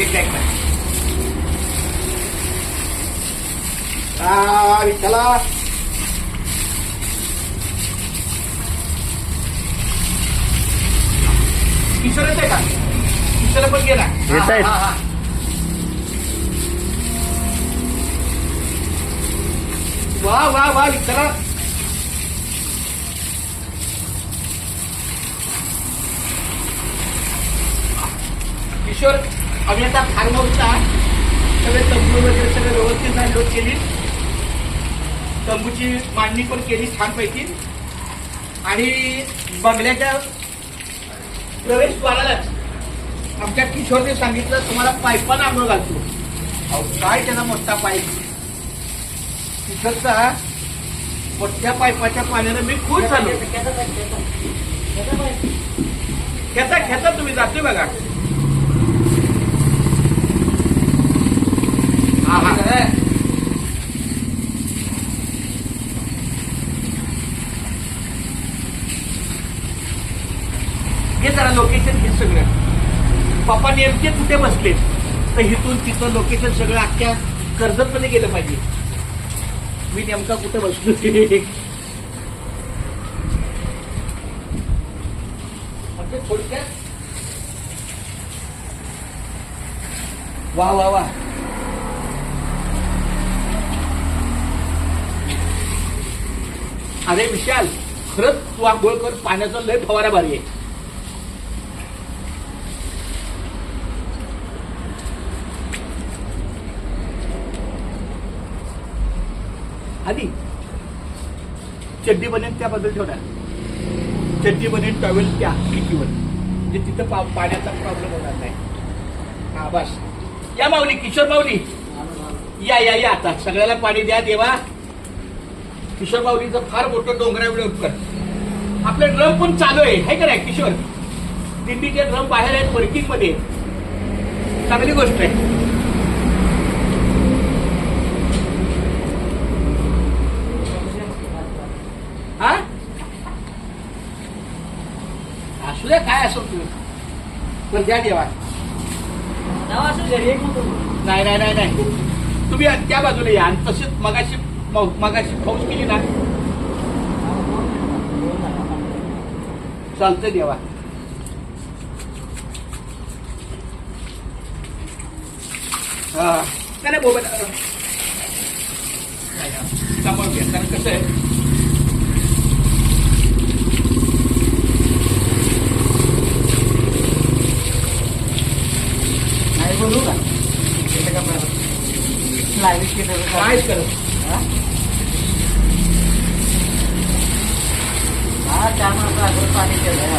एक बॅग करा आ, विठ्ठला किशोर येते का किशोर पण गेला येत आहेत. हा, हा, हा. वा वा वा विठ्ठला किशोर आम्ही आता फार्म हाऊसला सगळे तंबू वगैरे सगळं व्यवस्थित लोड केली. तंबूची मांडणी पण केली छानपैकी. आणि बंगल्याच्या प्रवेशद्वारालाच आमच्या किशोरने सांगितलं तुम्हाला पाईपानं आंघोळ घालतो. अहो काय त्याचा मोठा पाईप किशोरचा मोठ्या पाईपाच्या पाण्यानं मी खुश झालो. खेचा खेचा तुम्ही जातोय बघा हा हा हे जरा लोकेशन हे सगळं. पप्पा नेमके कुठे बसलेत तर इथून तिथं लोकेशन सगळं अख्ख्या कर्जतमध्ये गेलं पाहिजे. मी नेमका कुठे बसलो? म्हणजे थोडक्यात. वा वा वा. अरे विशाल खरंच तू आंघोळ कर पाण्याचा लय फवारा भारी आहे. आधी चड्डी बनेन बदल ठेवणार. चड्डी बनेन टॉवेल त्या खिडकीवर. म्हणजे तिथं पा पाण्याचा प्रॉब्लेम होणार नाही. हा बस. या माऊली किशोर माऊली. या या या आता. सगळ्याला पाणी द्या देवा. किशोर माऊलीचं फार मोठं डोंगरा उपकर आपलं आपले ड्रम पण चालू आहे. हाय का नाही किशोर? दिंडीचे ड्रम बाहेर आहेत वर्किंगमध्ये चांगली गोष्ट आहे हा द्या काय असो तुम्ही पण द्या देवा नाही नाही नाही नाही. तुम्ही त्या बाजूला या. आणि तसेच मगाशी मगाशी फौज केली ना. चालतंय देवा. हा. नाही नाही बोबा नाही, नाही. सांभाळून घ्या कारण कसं आहे नाही बोलू का लाईव्ह केलं काय करत हा? त्यामुळे पाणी केलं